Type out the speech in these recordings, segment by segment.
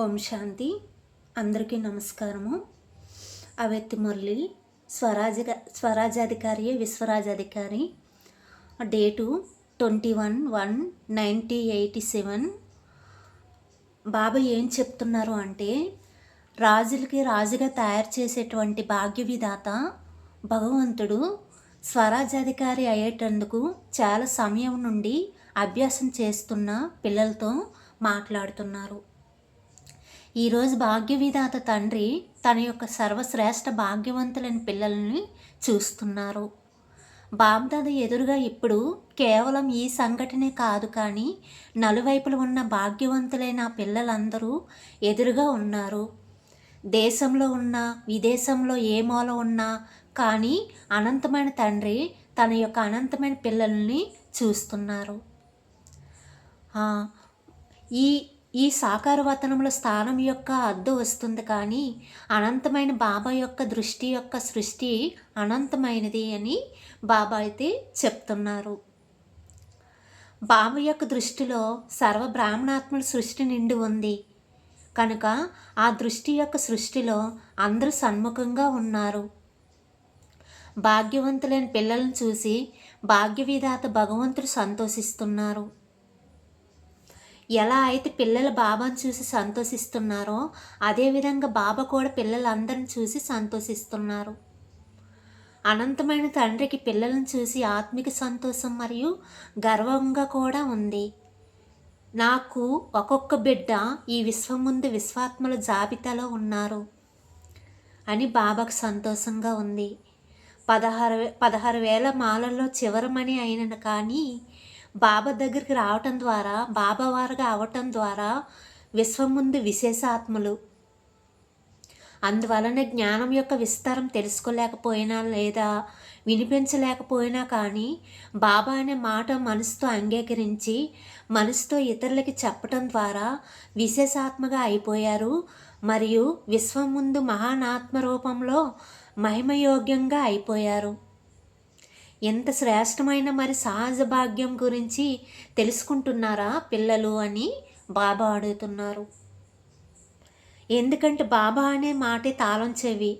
ఓం శాంతి. అందరికీ నమస్కారము. అవెత్తి మురళి స్వరాజ స్వరాజాధికారి విశ్వరాజాధికారి. Date twenty one one ninety eighty seven. Baba ఏం చెప్తున్నారు అంటే రాజులకి రాజుగా తయారు చేసేటువంటి భాగ్య విధాత భగవంతుడు స్వరాజ్యాధికారి అయ్యేటందుకు చాలా సమయం నుండి అభ్యాసం చేస్తున్న పిల్లలతో మాట్లాడుతున్నారు. ఈరోజు భాగ్య విధాత తండ్రి తన యొక్క సర్వశ్రేష్ఠ భాగ్యవంతులైన పిల్లల్ని చూస్తున్నారు. బాబ్దాద ఎదురుగా ఇప్పుడు కేవలం ఈ సంఘటనే కాదు కానీ నలువైపులు ఉన్న భాగ్యవంతులైన పిల్లలందరూ ఎదురుగా ఉన్నారు. దేశంలో ఉన్న విదేశంలో ఏ మూల ఉన్నా కానీ అనంతమైన తండ్రి తన యొక్క అనంతమైన పిల్లల్ని చూస్తున్నారు. ఈ ఈ సాకారవతనంలో స్థానం యొక్క అద్దు వస్తుంది కానీ అనంతమైన బాబా యొక్క దృష్టి యొక్క సృష్టి అనంతమైనది అని బాబా అయితే చెప్తున్నారు. బాబా యొక్క దృష్టిలో సర్వ బ్రాహ్మణాత్మల సృష్టి నిండి ఉంది. కనుక ఆ దృష్టి యొక్క సృష్టిలో అందరూ సన్ముఖంగా ఉన్నారు. భాగ్యవంతులైన పిల్లలను చూసి భాగ్యవిధాత భగవంతుడు సంతోషిస్తున్నారు. ఎలా అయితే పిల్లల బాబాను చూసి సంతోషిస్తున్నారో అదేవిధంగా బాబా కూడా పిల్లలందరిని చూసి సంతోషిస్తున్నారు. అనంతమైన తండ్రికి పిల్లలను చూసి ఆత్మిక సంతోషం మరియు గర్వంగా కూడా ఉంది. నాకు ఒక్కొక్క బిడ్డ ఈ విశ్వం ముందు విశ్వాత్మల జాబితాలో ఉన్నారు అని బాబాకు సంతోషంగా ఉంది. పదహారు పదహారు వేల మాలల్లో చివరమని అయిన కానీ బాబా దగ్గరికి రావటం ద్వారా బాబా వారుగా అవటం ద్వారా విశ్వం ముందు విశేషాత్మలు. అందువలన జ్ఞానం యొక్క విస్తారం తెలుసుకోలేకపోయినా లేదా వినిపించలేకపోయినా కానీ బాబా అనే మాట మనసుతో అంగీకరించి మనసుతో ఇతరులకి చెప్పటం ద్వారా విశేషాత్మగా అయిపోయారు. మరియు విశ్వం ముందు మహానాత్మ రూపంలో మహిమయోగ్యంగా అయిపోయారు. ఎంత శ్రేష్టమైన మరి సహజ భాగ్యం గురించి తెలుసుకుంటున్నారా పిల్లలు అని బాబా అడుగుతున్నారు. ఎందుకంటే బాబా అనే మాటే తాళం చెవి.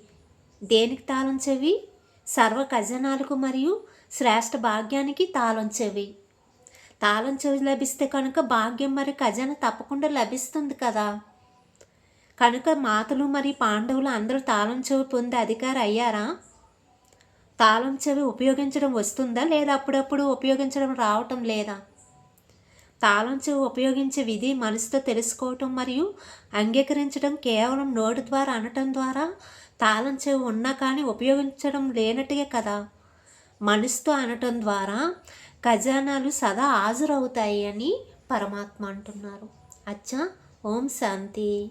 దేనికి తాళం చెవి? సర్వ ఖజనాలకు మరియు శ్రేష్ఠ భాగ్యానికి తాళం చెవి. తాళం చెవి లభిస్తే కనుక భాగ్యం మరి ఖజానా తప్పకుండా లభిస్తుంది కదా. కనుక మాతలు మరి పాండవులు అందరూ తాళం చెవి పొందే అధికారి అయ్యారా? తాళం చెవి ఉపయోగించడం వస్తుందా లేదా అప్పుడప్పుడు ఉపయోగించడం రావటం లేదా? తాళం చెవి ఉపయోగించే విధి మనసుతో తెలుసుకోవటం మరియు అంగీకరించడం కేవలం నోటి ద్వారా అనటం ద్వారా తాళం చెవి ఉన్నా కానీ ఉపయోగించడం లేనట్టుగా కదా? మనసుతో అనటం ద్వారా ఖజానాలు సదా హాజరవుతాయి అని పరమాత్మ అంటున్నారు. అచ్చా ఓం శాంతి.